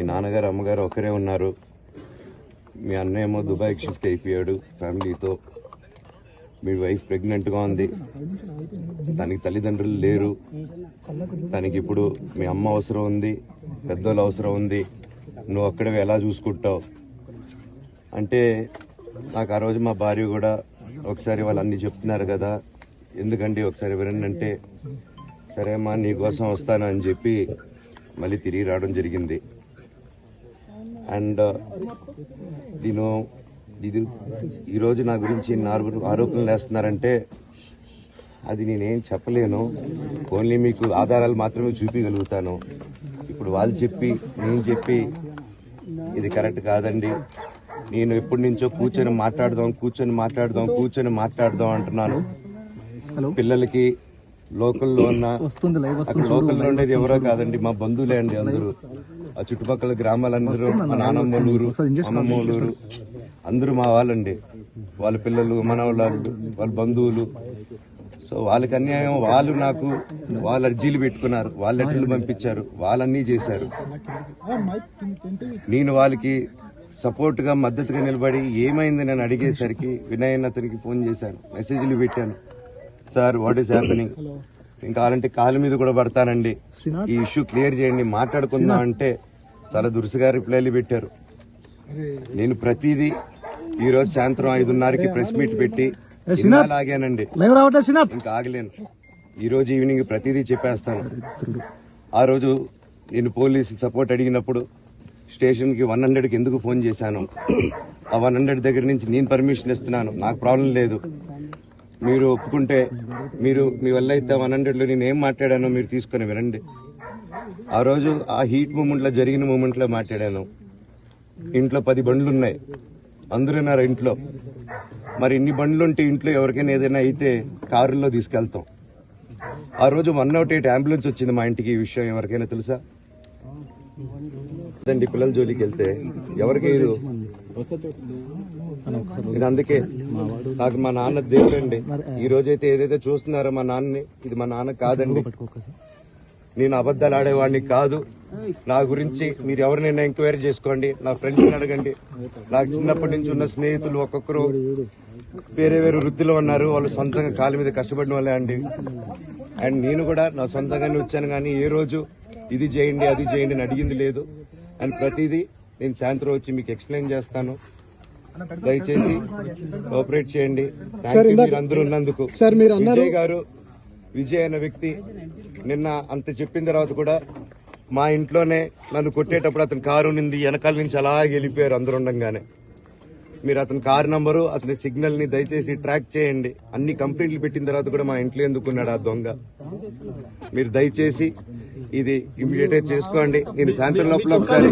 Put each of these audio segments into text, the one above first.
మీ నాన్నగారు అమ్మగారు ఒకరే ఉన్నారు. మీ అన్నయ్య ఏమో దుబాయ్కి షిఫ్ట్ అయిపోయాడు ఫ్యామిలీతో. మీ వైఫ్ ప్రెగ్నెంట్గా ఉంది. తనకి తల్లిదండ్రులు లేరు. తనకి ఇప్పుడు మీ అమ్మ అవసరం ఉంది పెద్దోళ్ళు అవసరం ఉంది. నువ్వు అక్కడ ఎలా చూసుకుంటావు? అంటే నాకు ఆ రోజు మా భార్య కూడా ఒకసారి వాళ్ళు అన్ని చెప్తున్నారు కదా ఎందుకండి ఒకసారి వినండి అంటే సరే అమ్మా నీకోసం వస్తాను అని చెప్పి మళ్ళీ తిరిగి రావడం జరిగింది. అండ్ నేను ఇది ఈరోజు నా గురించి నాలుగు ఆరోపణలు వేస్తున్నారంటే అది నేనేం చెప్పలేను. ఓన్లీ మీకు ఆధారాలు మాత్రమే చూపించగలుగుతాను ఇప్పుడు వాళ్ళు చెప్పి నేను చెప్పి ఇది కరెక్ట్ కాదండి. నేను ఎప్పటి నుంచో కూర్చొని మాట్లాడదాం కూర్చొని మాట్లాడదాం కూర్చొని మాట్లాడదాం అంటున్నాను. పిల్లలకి లోకల్లో ఉన్న వస్తుంది లైవ్ అక్కడ లోకల్లో ఉండేది ఎవరో కాదండి మా బంధువులే అండి అందరూ. ఆ చుట్టుపక్కల గ్రామాలందరూ మా నానమ్మ ఊరు అమ్మమ్మ ఊరు అందరూ మా వాళ్ళండి. వాళ్ళ పిల్లలు మన వాళ్ళు వాళ్ళ బంధువులు. సో వాళ్ళకి అన్యాయం వాళ్ళు నాకు వాళ్ళ అర్జీలు పెట్టుకున్నారు వాళ్ళ లెటర్లు పంపించారు వాళ్ళన్నీ చేశారు. నేను వాళ్ళకి సపోర్ట్గా మద్దతుగా నిలబడి ఏమైంది నేను అడిగేసరికి వినయన్ అతనికి ఫోన్ చేశాను మెసేజ్లు పెట్టాను. సార్ వాట్ ఈస్ హ్యాపెనింగ్ ఇంకా కావాలంటే కాలు మీద కూడా పడతానండి. ఈ ఇష్యూ క్లియర్ చేయండి మాట్లాడుకుందాం అంటే చాలా దురుసుగా రిప్లైలు పెట్టారు. నేను ప్రతిదీ ఈ రోజు సాయంత్రం ఐదున్నరకి ప్రెస్ మీట్ పెట్టి ఆగానండి. ఇంకా ఆగలేను. ఈ రోజు ఈవినింగ్ ప్రతిదీ చెప్పేస్తాను. ఆ రోజు నేను పోలీసు సపోర్ట్ అడిగినప్పుడు స్టేషన్కి వన్ హండ్రెడ్కి ఎందుకు ఫోన్ చేశాను? ఆ వన్ హండ్రెడ్ దగ్గర నుంచి నేను పర్మిషన్ ఇస్తున్నాను. నాకు ప్రాబ్లం లేదు. మీరు ఒప్పుకుంటే మీరు మీ వల్ల అయితే వన్ హండ్రెడ్లో నేను ఏం మాట్లాడానో మీరు తీసుకొని వినండి. ఆ రోజు ఆ హీట్ మూమెంట్లో జరిగిన మూమెంట్లో మాట్లాడాను. ఇంట్లో పది బండ్లు ఉన్నాయి అందరూ ఉన్నారు ఇంట్లో. మరి ఇన్ని బండ్లు ఉంటే ఇంట్లో ఎవరికైనా ఏదైనా అయితే కారుల్లో తీసుకెళ్తాం. ఆ రోజు వన్ నాట్ ఎయిట్ అంబులెన్స్ వచ్చింది మా ఇంటికి ఈ విషయం ఎవరికైనా తెలుసా? అదండి పిల్లల జోలికి వెళ్తే ఎవరికి ఇది అందుకే నాకు మా నాన్న దేవుడండి. ఈ రోజైతే ఏదైతే చూస్తున్నారో మా నాన్నని ఇది మా నాన్న కాదండి. నేను అబద్ధాలు ఆడేవాడిని కాదు. నా గురించి మీరు ఎవరినైనా ఎంక్వైరీ చేసుకోండి. నా ఫ్రెండ్స్ని అడగండి. నాకు చిన్నప్పటి నుంచి ఉన్న స్నేహితులు ఒక్కొక్కరు వేరే వేరే వృత్తిలో ఉన్నారు. వాళ్ళు సొంతంగా కాళ్ళ మీద కష్టపడిన వాళ్ళే అండి. అండ్ నేను కూడా నా సొంతంగానే వచ్చాను కానీ ఏ రోజు ఇది చేయండి అది చేయండి అని అడిగింది లేదు. అండ్ ప్రతిదీ నేను సాయంత్రం వచ్చి మీకు ఎక్స్ప్లెయిన్ చేస్తాను. దయచేసి కోఆపరేట్ చేయండి. అందరూ ఉన్నందుకు. సార్ మీరు విజయ్ గారు విజయ్ అనే వ్యక్తి నిన్న అంత చెప్పిన తర్వాత కూడా మా ఇంట్లోనే నన్ను కొట్టేటప్పుడు అతని కారు నింది వెనకాల నుంచి అలాగే వెళ్ళిపోయారు అందరు ఉండంగానే. మీరు అతని కారు నంబరు అతని సిగ్నల్ని దయచేసి ట్రాక్ చేయండి. అన్ని కంప్లైంట్లు పెట్టిన తర్వాత కూడా మా ఇంట్లో ఎందుకున్నాడు ఆ దొంగ? మీరు దయచేసి ఇది ఇమీడియట్గా చేసుకోండి. నేను సాయంత్రం లోపల ఒకసారి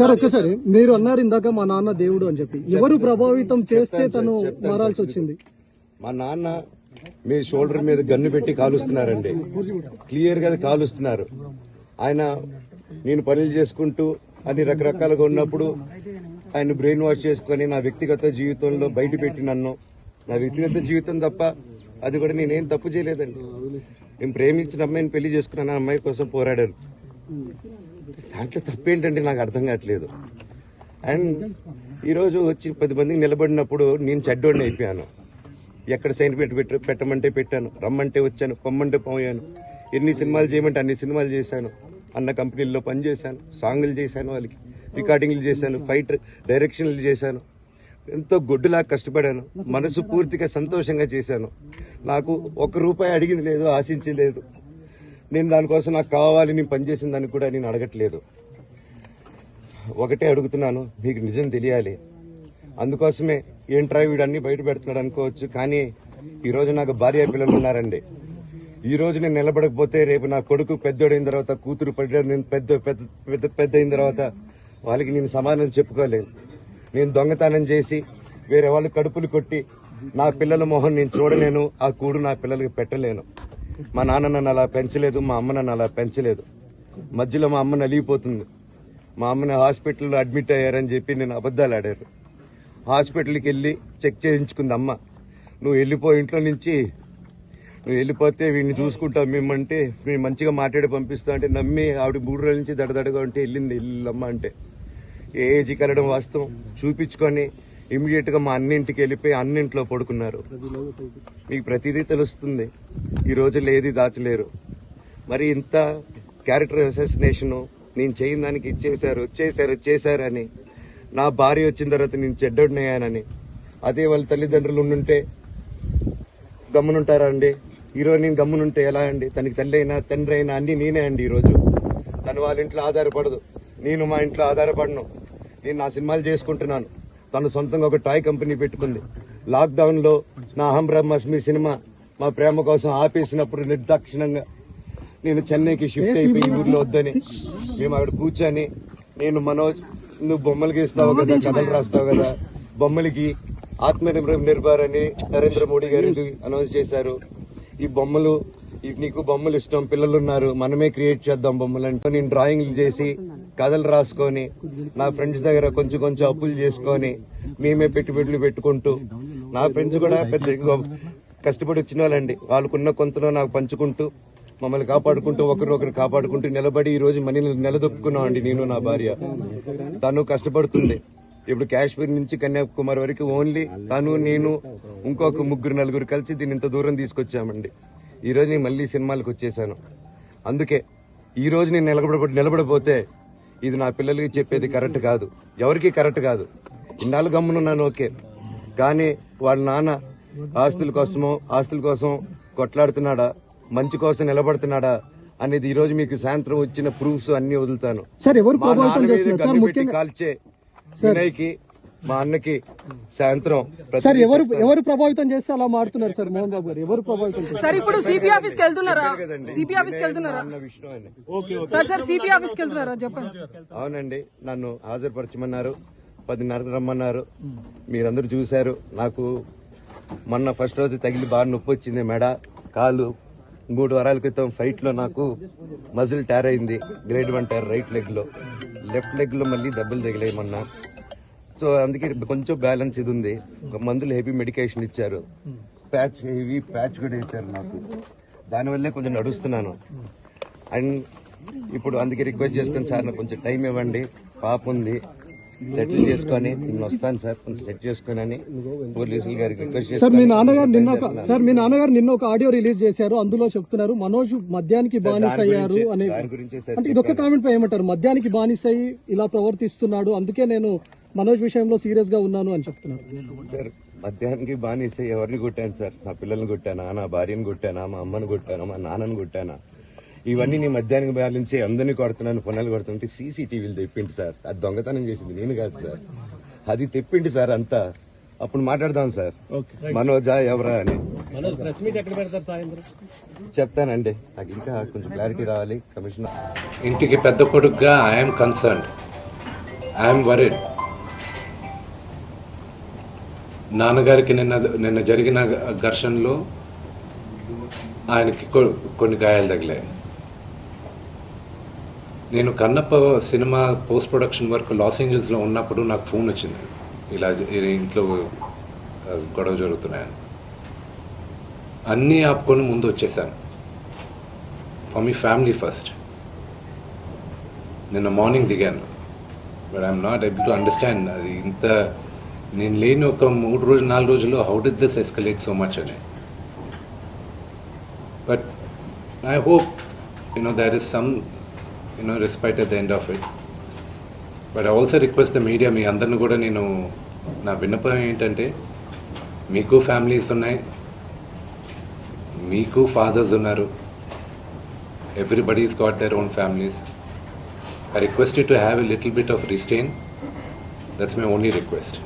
సార్ ఒక్కసారి మీరు అన్నారు ఇందాక మా నాన్న దేవుడు అని చెప్పి. ఎవరు ప్రభావితం చేస్తే తను మారాల్సి వచ్చింది? మా నాన్న మీ షోల్డర్ మీద గన్ను పెట్టి కాలుస్తున్నారండి. క్లియర్గా కాలుస్తున్నారు. ఆయన నేను పనులు చేసుకుంటూ అన్ని రకరకాలుగా ఉన్నప్పుడు ఆయన బ్రెయిన్ వాష్ చేసుకుని నా వ్యక్తిగత జీవితంలో బయట పెట్టి నన్ను. నా వ్యక్తిగత జీవితం తప్ప అది కూడా నేనేం తప్పు చేయలేదండి. నేను ప్రేమించిన అమ్మాయిని పెళ్ళి చేసుకున్నాను అమ్మాయి కోసం పోరాడాను. దాంట్లో తప్పేంటండి నాకు అర్థం కావట్లేదు. అండ్ ఈరోజు వచ్చి పది మందికి నిలబడినప్పుడు నేను చెడ్డోడిని అయిపోయాను. ఎక్కడ సైన్ పెట్టి పెట్టు పెట్టమంటే పెట్టాను రమ్మంటే వచ్చాను పొమ్మంటే పోయాను. ఎన్ని సినిమాలు చేయమంటే అన్ని సినిమాలు చేశాను. అన్న కంపెనీల్లో పనిచేశాను సాంగులు చేశాను వాళ్ళకి. రికార్డింగ్లు చేశాను ఫైట్ డైరెక్షన్లు చేశాను. ఎంతో గొడ్డులా కష్టపడాను. మనసు పూర్తిగా సంతోషంగా చేశాను. నాకు ఒక రూపాయి అడిగింది లేదు ఆశించలేదు నేను దానికోసం నాకు కావాలి నేను పనిచేసిన దాన్ని కూడా నేను అడగట్లేదు. ఒకటే అడుగుతున్నాను మీకు నిజం తెలియాలి. అందుకోసమే ఏంట్రా వీడు అన్ని బయట పెడుతున్నాడు అనుకోవచ్చు కానీ ఈ రోజు నాకు భార్య పిల్లలు ఉన్నారండి. ఈ రోజు నేను నిలబడకపోతే రేపు నా కొడుకు పెద్దోడైన తర్వాత కూతురు పెద్ద పెద్ద పెద్ద పెద్ద పెద్ద అయిన తర్వాత వాళ్ళకి నేను సమాధానం చెప్పుకోలేను. నేను దొంగతనం చేసి వేరే వాళ్ళు కడుపులు కొట్టి నా పిల్లల మొహం నేను చూడలేను ఆ కూడు నా పిల్లలకి పెట్టలేను. మా నాన్న నన్ను అలా పెంచలేదు మా అమ్మ నన్ను అలా పెంచలేదు. మధ్యలో మా అమ్మ నలిగిపోతుంది. మా అమ్మని హాస్పిటల్లో అడ్మిట్ అయ్యారని చెప్పి నేను అబద్ధాలు ఆడారు. హాస్పిటల్కి వెళ్ళి చెక్ చేయించుకుంది అమ్మ. నువ్వు వెళ్ళిపో ఇంట్లో నుంచి. నువ్వు వెళ్ళిపోతే వీడిని చూసుకుంటావు మేమంటే మేము మంచిగా మాట్లాడి పంపిస్తా అంటే నమ్మి ఆవిడ మూడు రోజుల నుంచి దడదడగా ఉంటే వెళ్ళింది వెళ్ళమ్మ అంటే. ఏజీ కలడం వాస్తవం? చూపించుకొని ఇమీడియట్గా మా అన్నింటికి వెళ్ళిపోయి అన్నింట్లో పడుకున్నారు. మీకు ప్రతిదీ తెలుస్తుంది. ఈ రోజుల్లో ఏది దాచలేరు. మరి ఇంత క్యారెక్టర్ అసోసినేషన్ నేను చేయని దానికి ఇచ్చేశారు వచ్చేసారు వచ్చేసారు అని నా భార్య వచ్చిన తర్వాత నేను చెడ్డోడినయ్యానని అదే వాళ్ళ తల్లిదండ్రులు ఉండుంటే గమ్మునుంటారా అండి? ఈరోజు నేను గమ్మునుంటే ఎలా అండి? తనకి తల్లి అయినా తండ్రి అయినా అన్ని నేనే అండి ఈరోజు. తను వాళ్ళ ఇంట్లో ఆధారపడదు. నేను మా ఇంట్లో ఆధారపడను. నేను నా సినిమాలు చేసుకుంటున్నాను. తను సొంతంగా ఒక టాయ్ కంపెనీ పెట్టుకుంది. లాక్డౌన్లో నా అహం బ్రహ్మస్మి సినిమా మా ప్రేమ కోసం ఆపేసినప్పుడు నిర్దాక్షిణంగా నేను చెన్నైకి షిఫ్ట్ అయిపోయి ఊర్లో వద్దని మేము అక్కడ కూర్చొని నేను మనోజ్ నువ్వు బొమ్మలు గీస్తావు కదా కథలు రాస్తావు కదా బొమ్మలకి ఆత్మనిర్భర్ నిర్భర్ అని నరేంద్ర మోడీ గారు అనౌన్స్ చేశారు? ఈ బొమ్మలు నీకు బొమ్మలు ఇష్టం పిల్లలు ఉన్నారు మనమే క్రియేట్ చేద్దాం బొమ్మలు అంటే నేను డ్రాయింగ్లు చేసి కథలు రాసుకొని నా ఫ్రెండ్స్ దగ్గర కొంచెం కొంచెం అప్పులు చేసుకొని మేమే పెట్టుబడులు పెట్టుకుంటూ నా ఫ్రెండ్స్ కూడా పెద్ద కష్టపడి వచ్చిన వాళ్ళండి. వాళ్ళకున్న కొంతలో నాకు పంచుకుంటూ మమ్మల్ని కాపాడుకుంటూ ఒకరినొకరు కాపాడుకుంటూ నిలబడి ఈ రోజు మనీ నిలదొక్కున్నాం అండి నేను నా భార్య. తను కష్టపడుతుంది. ఇప్పుడు కాశ్మీర్ నుంచి కన్యాకుమారి వరకు ఓన్లీ తను నేను ఇంకొక ముగ్గురు నలుగురు కలిసి దీన్ని ఇంత దూరం తీసుకొచ్చామండి. ఈ రోజు నేను మళ్ళీ సినిమాలకు వచ్చేసాను. అందుకే ఈ రోజు నేను నిలబడ నిలబడపోతే ఇది నా పిల్లలకి చెప్పేది కరెక్ట్ కాదు. ఎవరికి కరెక్ట్ కాదు. ఇన్నాళ్ళు గమ్మునున్నాను ఓకే. కానీ వాళ్ళ నాన్న ఆస్తుల కోసమో ఆస్తుల కోసం కొట్లాడుతున్నాడా మంచి కోసం నిలబడుతున్నాడా అనేది ఈ రోజు మీకు సాయంత్రం వచ్చిన ప్రూఫ్స్ అన్ని వదులుతాను. కాల్చే వినయ్కి మా అన్నకి సాయంత్రం సార్ ఎవరు ఎవరు ప్రభావితం చేస్తే అలా మారుతున్నారు సార్ మోహన్ బాబు గారు? ఎవరు ప్రభావితం చేస్తారు? సార్ ఇప్పుడు సిపి ఆఫీస్కి వెళ్తున్నారా. సిపి ఆఫీస్కి వెళ్తున్నారా. సార్ సార్ సిపి ఆఫీస్కి వెళ్తున్నారా? చెప్పండి. అవునండి నన్ను హాజరుపరచమన్నారు పదిన్నరకు రమ్మన్నారు. మీరందరూ చూశారు నాకు మొన్న ఫస్ట్ రోజు తగిలి బాగా నొప్పి వచ్చింది మెడ కాలు. మూడు వారాల క్రితం ఫైట్లో నాకు మజిల్ టైర్ అయింది గ్రేడ్ వన్ టైర్ రైట్ లెగ్లో లెఫ్ట్ లెగ్లో మళ్ళీ దెబ్బలు తగిలాయి మొన్న. సో అందుకే కొంచెం బ్యాలెన్స్ ఇది ఉంది. ఒక మందులు హెవీ మెడికేషన్ ఇచ్చారు. ప్యాచ్ హెవీ ప్యాచ్ కూడా వేశారు నాకు. దానివల్లే కొంచెం నడుస్తున్నాను. అండ్ ఇప్పుడు అందుకే రిక్వెస్ట్ చేసుకుని సార్ నాకు కొంచెం టైం ఇవ్వండి. పాప ఉంది. సెటిల్ చేసుకొని నేను వస్తాను సార్. కొంచెం సెట్ చేసుకొని అని పోలీసులు గారికి రిక్వెస్ట్ సార్ మీ నాన్నగారు నిన్న ఒక సార్ మీ నాన్నగారు నిన్న ఒక ఆడియో రిలీజ్ చేశారు. అందులో చెప్తున్నారు మనోజ్ మద్యానికి బానిస అయ్యారు అనే అంటే ఇదొక్క కామెంట్ పై ఏమంటారు? మద్యానికి బానిస అయ్యి ఇలా ప్రవర్తిస్తున్నాడు. అందుకే నేను మనోజ్ విషయంలో సీరియస్గా ఉన్నాను అని చెప్తున్నారు. సార్ మధ్యాహ్నానికి బానిసే ఎవరిని కొట్టాను సార్? నా పిల్లల్ని కొట్టానా? నా భార్యను కొట్టానా? మా అమ్మని కొట్టానా? మా నాన్నని కొట్టానా? ఇవన్నీ నీ మధ్యాహ్నం బ్యాలెన్స్ అందరినీ కొడుతున్నాను పొన్నాలు కొడుతుంటే సీసీటీవీలు తెప్పిండి సార్. అది దొంగతనం చేసింది నేను కాదు సార్. అది తెప్పిండి సార్ అంతా. అప్పుడు మాట్లాడదాం సార్. మనోజా ఎవరా అని. చెప్తానండి. నాకు ఇంకా కొంచెం క్లారిటీ రావాలి. కమిషనర్. ఇంటికి పెద్ద కొడుకుగా ఐఎమ్ కన్సర్న్ ఐఎమ్ వరీడ్ నాన్నగారికి నిన్న నిన్న జరిగిన ఘర్షణలో ఆయనకి కొ- కొన్ని గాయాలు తగిలాయి. నేను Kannappa cinema post production work Los ఏంజల్స్లో ఉన్నప్పుడు నాకు ఫోన్ వచ్చింది. ఇలా ఇంట్లో గొడవ జరుగుతున్నాయని. అన్నీ ఆపుకొని ముందు వచ్చేసాను. ఫర్ మీ ఫ్యామిలీ ఫస్ట్ నిన్న మార్నింగ్ దిగాను. But I'm not able to understand అది ఇంత నేను లేని ఒక మూడు రోజులు నాలుగు రోజుల్లో how did this escalate so much అని. But I hope you know there is some you know respect at the end of it but I also request the media మీ అందరిని కూడా నేను నా విన్నపం ఏంటంటే మీకు ఫ్యామిలీస్ ఉన్నాయి మీకు ఫాదర్స్ ఉన్నారు everybody's got their own families I request you to have a little of restraint that's my only request.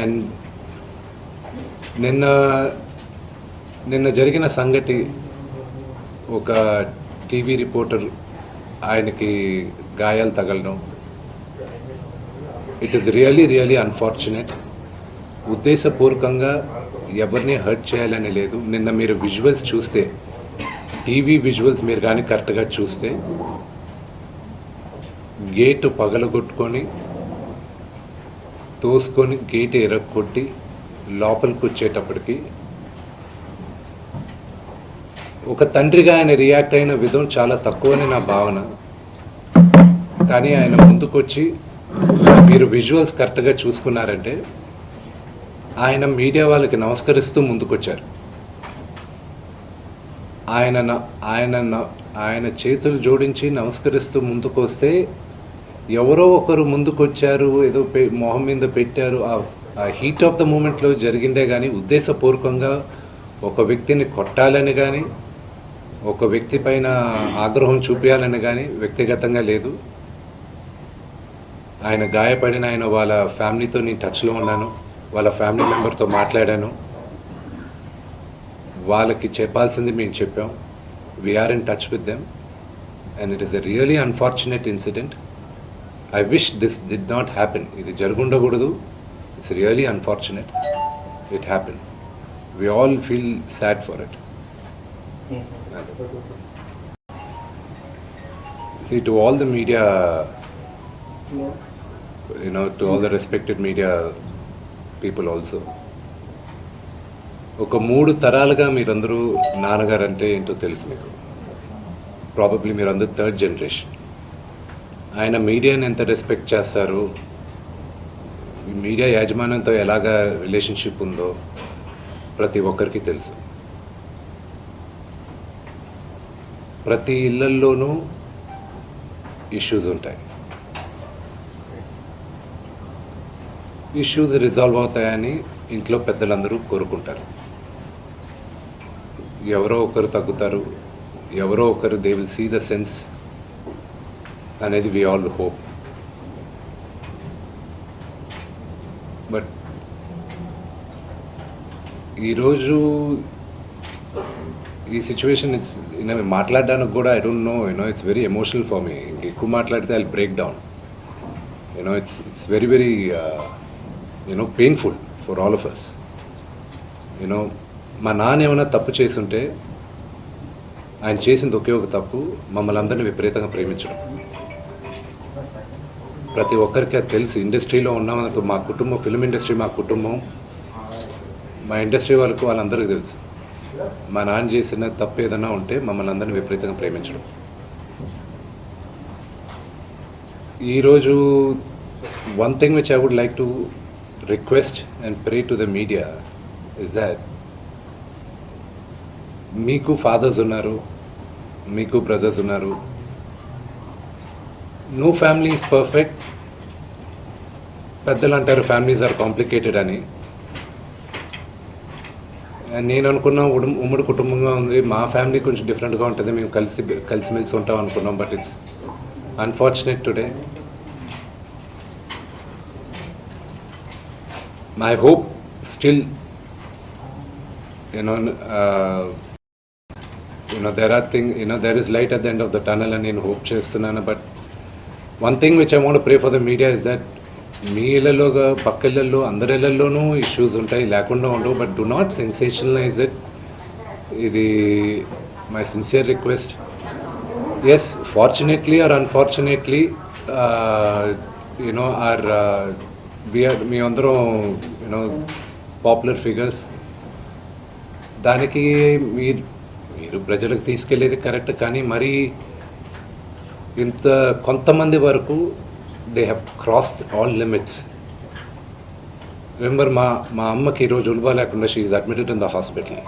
And నిన్న నిన్న జరిగిన సంగతి ఒక టీవీ రిపోర్టర్ ఆయనకి గాయాలు తగలడం. It is really really unfortunate ఉద్దేశపూర్వకంగా ఎవరిని హర్ట్ చేయాలని లేదు. నిన్న మీరు విజువల్స్ చూస్తే టీవీ విజువల్స్ మీరు కానీ కరెక్ట్గా చూస్తే గేటు పగలగొట్టుకొని తోసుకొని గేట్ ఎరగొట్టి లోపలికి వచ్చేటప్పటికి ఒక తండ్రిగా ఆయన రియాక్ట్ అయిన విధం చాలా తక్కువని నా భావన. కానీ ఆయన ముందుకొచ్చి మీరు విజువల్స్ కరెక్ట్గా చూసుకున్నారంటే ఆయన మీడియా వాళ్ళకి నమస్కరిస్తూ ముందుకొచ్చారు. ఆయన ఆయన ఆయన చేతులు జోడించి నమస్కరిస్తూ ముందుకొస్తే ఎవరో ఒకరు ముందుకొచ్చారు ఏదో మొహం మీద పెట్టారు. ఆ- ఆ హీట్ ఆఫ్ ద మూమెంట్లో జరిగిందే కానీ ఉద్దేశపూర్వకంగా ఒక వ్యక్తిని కొట్టాలని కానీ ఒక వ్యక్తి పైన ఆగ్రహం చూపించాలని కానీ వ్యక్తిగతంగా లేదు. ఆయన గాయపడిన ఆయన వాళ్ళ ఫ్యామిలీతో నేను టచ్లో ఉన్నాను. వాళ్ళ ఫ్యామిలీ మెంబర్తో మాట్లాడాను. వాళ్ళకి చెప్పాల్సింది మేము చెప్పాం. We're in touch with them and it is a really unfortunate incident I wish this did not happen ఇది జరుగుండకూడదు. It's really unfortunate it happen we all feel sad for it See, to all the media, you know, to all the respected media people also. ఒక మూడు తరాలుగా మీరందరూ నాన్నగారు అంటే ఏంటో తెలుసు మీకు. ప్రాబబ్లీ మీరందరూ థర్డ్ జనరేషన్ ఆయన మీడియాని ఎంత రెస్పెక్ట్ చేస్తారు? మీడియా యాజమాన్యంతో ఎలాగా రిలేషన్షిప్ ఉందో ప్రతి ఒక్కరికి తెలుసు. ప్రతి ఇళ్ళల్లోనూ ఇష్యూస్ ఉంటాయి. ఇష్యూస్ రిజాల్వ్ అవుతాయని ఇంట్లో పెద్దలందరూ కోరుకుంటారు. ఎవరో ఒకరు తగ్గుతారు ఎవరో ఒకరు they will see the sense అనేది వి ఆల్ హోప్ బట్ ఈరోజు ఈ సిచ్యువేషన్ ఇట్స్ మాట్లాడడానికి కూడా I don't know you know it's very emotional for me ఎక్కువ మాట్లాడితే I break down you know it's it's very very you know painful for all of us you know మా నాన్న ఏమైనా తప్పు చేసుంటే ఆయన చేసింది ఒకే ఒక తప్పు మమ్మల్ని అందరినీ విపరీతంగా ప్రేమించడం. ప్రతి ఒక్కరికి అది తెలుసు. ఇండస్ట్రీలో ఉన్నామంత మా కుటుంబం ఫిల్మ్ ఇండస్ట్రీ మా కుటుంబం. మా ఇండస్ట్రీ వాళ్ళకు వాళ్ళందరికీ తెలుసు. మా నాన్న చేసిన తప్పు ఏదైనా ఉంటే మమ్మల్ని అందరినీ విపరీతంగా ప్రేమించడం. ఈరోజు one thing which I would like to request and pray to the media is that మీకు ఫాదర్స్ ఉన్నారు మీకు బ్రదర్స్ ఉన్నారు నో ఫ్యామిలీ ఈజ్ పర్ఫెక్ట్ పెద్దలు అంటారు ఫ్యామిలీస్ ఆర్ కాంప్లికేటెడ్ అని. నేను అనుకున్న ఉడం- ఉమ్మడి కుటుంబంగా ఉంది. మా ఫ్యామిలీ కొంచెం డిఫరెంట్గా ఉంటుంది. మేము కలిసి కలిసిమెలిసి ఉంటాం అనుకున్నాం but it's unfortunate today my hope still you know you know there are thing you know there is light at the end of the tunnel అని నేను హోప్ చేస్తున్నాను but one thing which I want pray for the media is that మీ ఇళ్ళలో పక్క ఇళ్ళల్లో అందరి ఇళ్ళల్లోనూ issues ఉంటాయి లేకుండా ఉండవు but do not sensationalise it ఇది my sincere request as fortunately or unfortunately you know or we're మీ అందరం యూనో పాపులర్ ఫిగర్స్ దానికి మీరు మీరు ప్రజలకు తీసుకెళ్ళేది కరెక్ట్ కానీ మరీ ఇంత కొంతమంది వరకు they have cross all limits remember మా మా అమ్మకి ఈరోజు ఉల్వా లేకుండా she is admitted in the hospital